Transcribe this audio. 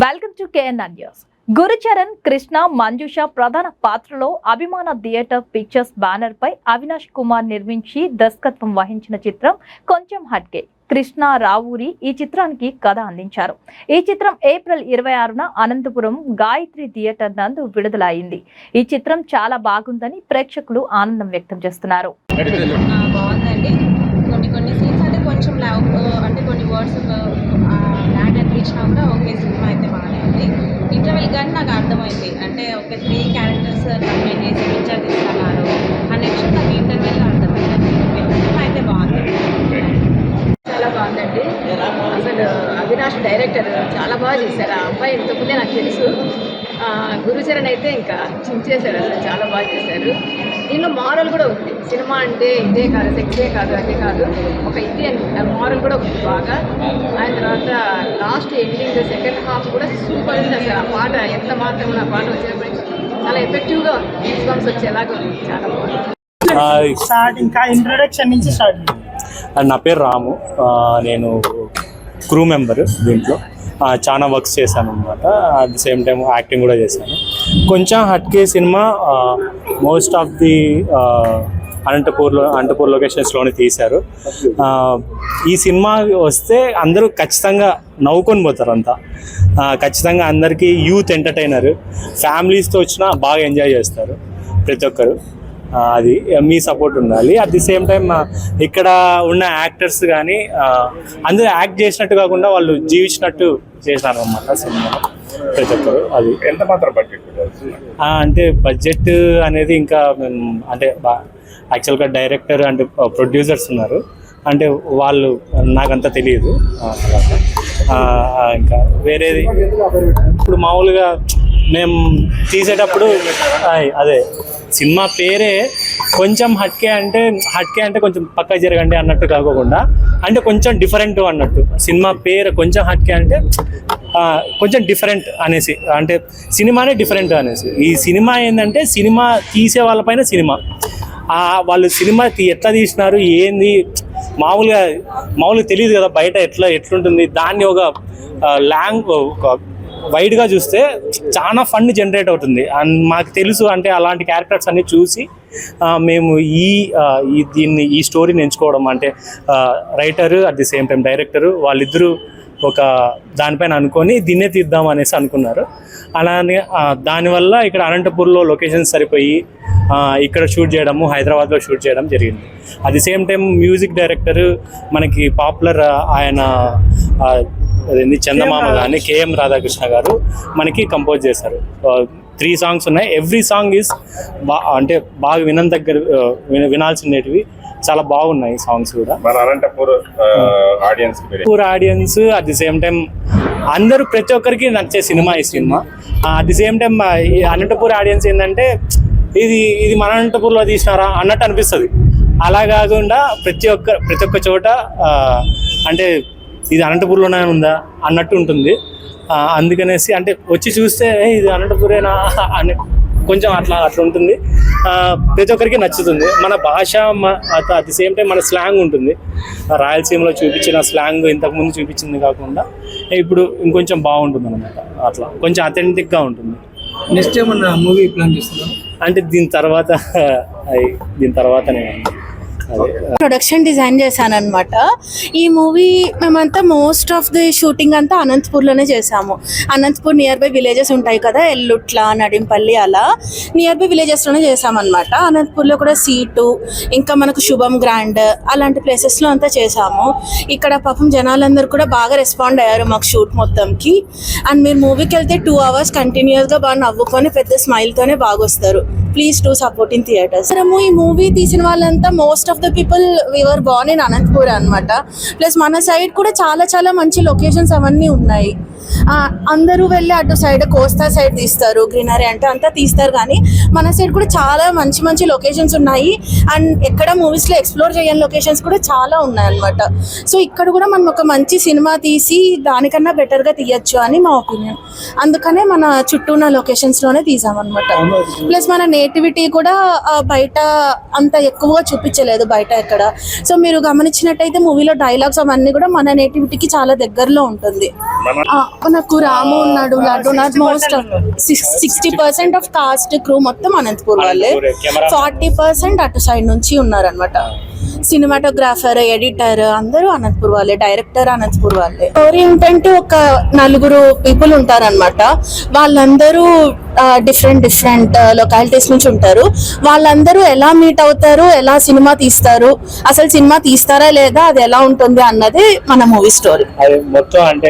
Welcome to KNR news Gurucharan Krishna Manjusha ప్రధాన పాత్రలో Abhimana theatre pictures banner పై అవినాష్ కుమార్ నిర్మించి దర్శకత్వం వహించిన చిత్రం కొంచెం హట్కే. కృష్ణ రావూరి ఈ చిత్రానికి కథ అందించారు. ఈ చిత్రం ఏప్రిల్ ఇరవై ఆరున అనంతపురం గాయత్రి థియేటర్ నందు విడుదల అయింది ఈ చిత్రం చాలా బాగుందని ప్రేక్షకులు ఆనందం వ్యక్తం చేస్తున్నారు. కొన్ని కొన్ని సీన్స్ అంటే కొంచెం అంటే కొన్ని వర్డ్స్ ల్యాండ్ కూడా ఓకే సినిమా అయితే బాగానే ఉంది. ఇంటర్వెల్ కానీ నాకు అర్థమైంది. అంటే ఒక త్రీ క్యారెక్టర్స్ కంప్లీట్ చేసి పిక్చర్ తీసుకున్నారు అని నెక్స్ట్ నాకు ఇంటర్వెల్లో అర్థమైంది. సినిమా అయితే బాగుంది. చాలా బాగుందండి. అసలు అవినాష్ డైరెక్టర్ చాలా బాగా చేశారు. ఆ అబ్బాయి ఇంతకుముందే నాకు తెలుసు. గురుచరణ్ అయితే ఇంకా చించేశారు. అసలు చాలా బాగా చేశారు. దీనిలో మారల్ కూడా ఉంది. సినిమా అంటే ఇదే కాదు సెక్సే కాదు అదే కాదు. ఒక ఇది మారల్ కూడా ఉంది బాగా. ఆయన తర్వాత లాస్ట్ ఎండింగ్ సెకండ్ హాఫ్ కూడా సూపర్ ఉంది అసలు. ఆ పాట ఎంత మాత్రం ఆ పాట వచ్చినప్పటికీ చాలా ఎఫెక్టివ్గా ఉంది. సాంగ్స్ వచ్చేలాగా ఉంది. చాలా బాగుంది. స్టార్ట్ ఇంకా ఇంట్రొడక్షన్ నుంచి స్టార్ట్ నా పేరు రాము. ఆ, నేను క్రూ మెంబర్ దీంట్లో. చాలా వర్క్స్ చేశాను అనమాట at the same time acting కూడా చేశాను. కొంచెం హట్కే సినిమా మోస్ట్ ఆఫ్ ది అనంతపూర్లో అనంతపూర్ లొకేషన్స్లోనే తీశారు. ఈ సినిమా వస్తే అందరూ ఖచ్చితంగా నవ్వుకొని పోతారు అంతా ఖచ్చితంగా అందరికీ యూత్ ఎంటర్టైనర్ ఫ్యామిలీస్తో వచ్చినా బాగా ఎంజాయ్ చేస్తారు. ప్రతి ఒక్కరు. అది మీ సపోర్ట్ ఉండాలి. అట్ ది సేమ్ టైం ఇక్కడ ఉన్న యాక్టర్స్ కానీ అందరూ యాక్ట్ చేసినట్టు కాకుండా వాళ్ళు జీవించినట్టు చేసినారు అనమాట సినిమాలో ప్రతి ఒక్కరు. అది ఎంత మాత్రం బడ్జెట్ అంటే బడ్జెట్ అనేది ఇంకా మేము అంటే యాక్చువల్గా డైరెక్టర్ అంటే ప్రొడ్యూసర్స్ ఉన్నారు. అంటే వాళ్ళు నాకంత తెలియదు. ఇంకా వేరేది. ఇప్పుడు మామూలుగా మేము తీసేటప్పుడు ఆయ్, అదే సినిమా పేరే కొంచెం హట్కే అంటే హట్కే అంటే కొంచెం పక్క జరగండి అన్నట్టు కాకోకుండా అంటే కొంచెం డిఫరెంట్ అన్నట్టు. సినిమా పేరు కొంచెం హట్కే అంటే కొంచెం డిఫరెంట్ అనేసి అంటే సినిమానే డిఫరెంట్ అనేసి. ఈ సినిమా ఏంటంటే సినిమా తీసే వాళ్ళపైన సినిమా. వాళ్ళు సినిమా ఎట్లా తీసినారు ఏంది మామూలుగా మామూలుగా తెలియదు కదా బయట ఎట్లా ఎట్లుంటుంది దాన్ని ఒక లాంగ్ ఒక వైడ్గా చూస్తే చాలా ఫండ్ జనరేట్ అవుతుంది. అండ్ మాకు తెలుసు అంటే అలాంటి క్యారెక్టర్స్ అన్ని చూసి మేము ఈ ఈ దీన్ని ఈ స్టోరీని ఎంచుకోవడం అంటే writer at the same time director వాళ్ళిద్దరూ ఒక దానిపైన అనుకొని దీన్నే తీద్దాం అనేసి అనుకున్నారు. అలానే దానివల్ల ఇక్కడ అనంతపూర్లో లొకేషన్స్ సరిపోయి ఇక్కడ షూట్ చేయడము హైదరాబాద్లో షూట్ చేయడం జరిగింది. At the same time music director మనకి పాపులర్ ఆయన అదేంది చందమామ కానీ కేఎం రాధాకృష్ణ గారు మనకి కంపోజ్ చేశారు. త్రీ సాంగ్స్ ఉన్నాయి. ఎవ్రీ సాంగ్ ఈస్ బా అంటే బాగా వినందగ్గర విన వినాల్సినవి చాలా బాగున్నాయి సాంగ్స్ కూడా. మన Anantapur audience poor audience at the same time అందరూ ప్రతి ఒక్కరికి నచ్చే సినిమా ఈ cinema. At the same time ఈ అనంతపూర్ ఆడియన్స్ ఏంటంటే ఇది ఇది మన అనంతపూర్లో తీసినారా అన్నట్టు అనిపిస్తుంది. అలా కాకుండా ప్రతి ఒక్క ప్రతి ఒక్క చోట అంటే ఇది అనంతపూర్లోనే ఉందా అన్నట్టు ఉంటుంది. అందుకనేసి అంటే వచ్చి చూస్తే "ఏ, ఇది అనంతపూరేనా? అని కొంచెం అట్లా అట్లా ఉంటుంది. ప్రతి ఒక్కరికి నచ్చుతుంది. మన భాష అట్ ది సేమ్ టైం మన స్లాంగ్ ఉంటుంది. రాయలసీమలో చూపించిన స్లాంగ్ ఇంతకుముందు చూపించింది కాకుండా ఇప్పుడు ఇంకొంచెం బాగుంటుంది అనమాట అట్లా కొంచెం అథెంటిక్గా ఉంటుంది. నెక్స్ట్ ఏమన్నా మూవీ ప్లాన్ చేస్తున్నాం అంటే దీని తర్వాత దీని తర్వాతనే. ప్రొడక్షన్ డిజైన్ చేశాను అనమాట ఈ మూవీ మేమంతా మోస్ట్ ఆఫ్ ది షూటింగ్ అంతా అనంతపూర్లోనే చేసాము అనంతపూర్ నియర్ బై విలేజెస్ ఉంటాయి కదా ఎల్లుట్ల నడింపల్లి అలా. నియర్ బై విలేజెస్లోనే చేసామన్నమాట అనంతపూర్లో కూడా సీటు ఇంకా మనకు శుభం గ్రాండ్ అలాంటి ప్లేసెస్లో అంతా చేసాము ఇక్కడ పాపం జనాలందరూ కూడా బాగా రెస్పాండ్ అయ్యారు మాకు షూట్ మొత్తంకి. అండ్ మీరు మూవీకి వెళ్తే టూ అవర్స్ కంటిన్యూస్గా బాగా నవ్వుకొని పెద్ద స్మైల్తోనే బాగా వస్తారు please to support in theatres మనము ఈ మూవీ తీసిన వాళ్ళంతా most of the people we were born in Anantapur అనమాట ప్లస్ మన సైడ్ కూడా చాలా చాలా మంచి లొకేషన్స్ అవన్నీ ఉన్నాయి. అందరూ వెళ్ళి అటు సైడ్ కోస్తా సైడ్ తీస్తారు గ్రీనరీ అంటే అంతా తీస్తారు కానీ మన సైడ్ కూడా చాలా మంచి మంచి లొకేషన్స్ ఉన్నాయి. అండ్ ఎక్కడ మూవీస్లో ఎక్స్ప్లోర్ చేయని లొకేషన్స్ కూడా చాలా ఉన్నాయి అనమాట సో ఇక్కడ కూడా మనం ఒక మంచి సినిమా తీసి దానికన్నా బెటర్గా తీయచ్చు అని మా ఒపీనియన్ అందుకనే మన చుట్టూ ఉన్న లొకేషన్స్లోనే తీసామన్నమాట. ప్లస్ మన నేటివిటీ కూడా బయట అంత ఎక్కువగా చూపించలేదు బయట ఎక్కడ. సో మీరు గమనించినట్టయితే మూవీలో డైలాగ్స్ అవన్నీ కూడా మన నేటివిటీకి చాలా దగ్గరలో ఉంటుంది. ఆ, మనకు రాము ఉన్నాడు లడ్డు ఉన్నాడు most sixty percent of cast crew మొత్తం అనంతపూర్ వాళ్ళే. ఫార్టీ పర్సెంట్ అటు సైడ్ నుంచి ఉన్నారనమాట సినిమాటోగ్రాఫర్ ఎడిటర్ అందరూ అనంతపూర్ వాళ్ళే డైరెక్టర్ అనంతపూర్ వాళ్ళే. స్టోరీ ఏంటంటే ఒక నలుగురు పీపుల్ ఉంటారనమాట వాళ్ళందరూ డిఫరెంట్ డిఫరెంట్ లొకాలిటీస్ నుంచి ఉంటారు. వాళ్ళందరూ ఎలా మీట్ అవుతారు ఎలా సినిమా తీస్తారు అసలు సినిమా తీస్తారా లేదా అది ఎలా ఉంటుంది అన్నది మన మూవీ స్టోరీ మొత్తం అంటే